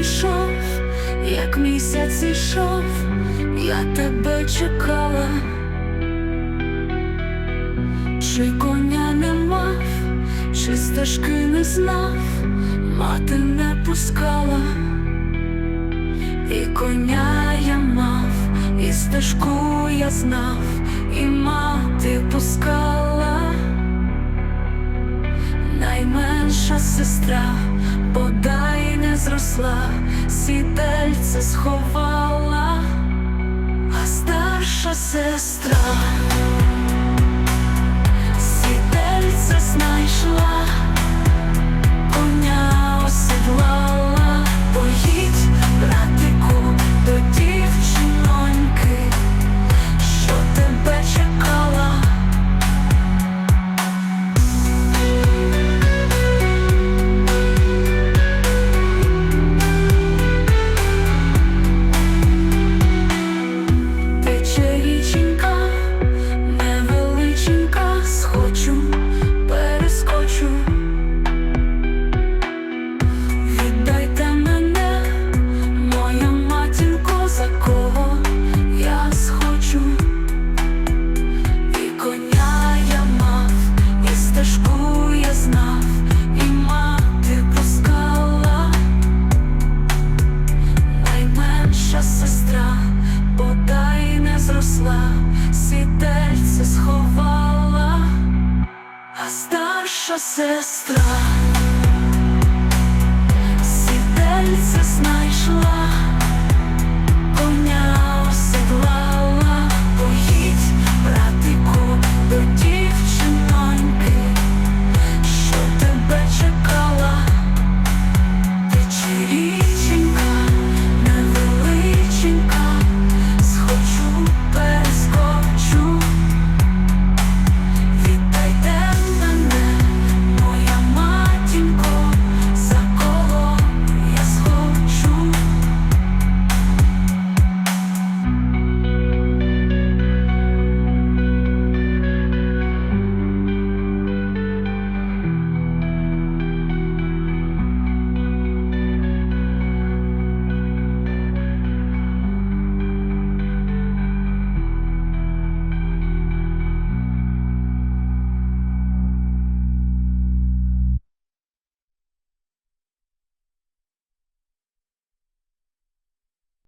йшов, як місяць ішов, я тебе чекала, чи коня не мав, чи стежки не знав, мати не пускала, і коня я мав, і стежку я знав, і мати пускала. Найменша сестра, зросла, сідельце сховала, а старша сестра, сідельце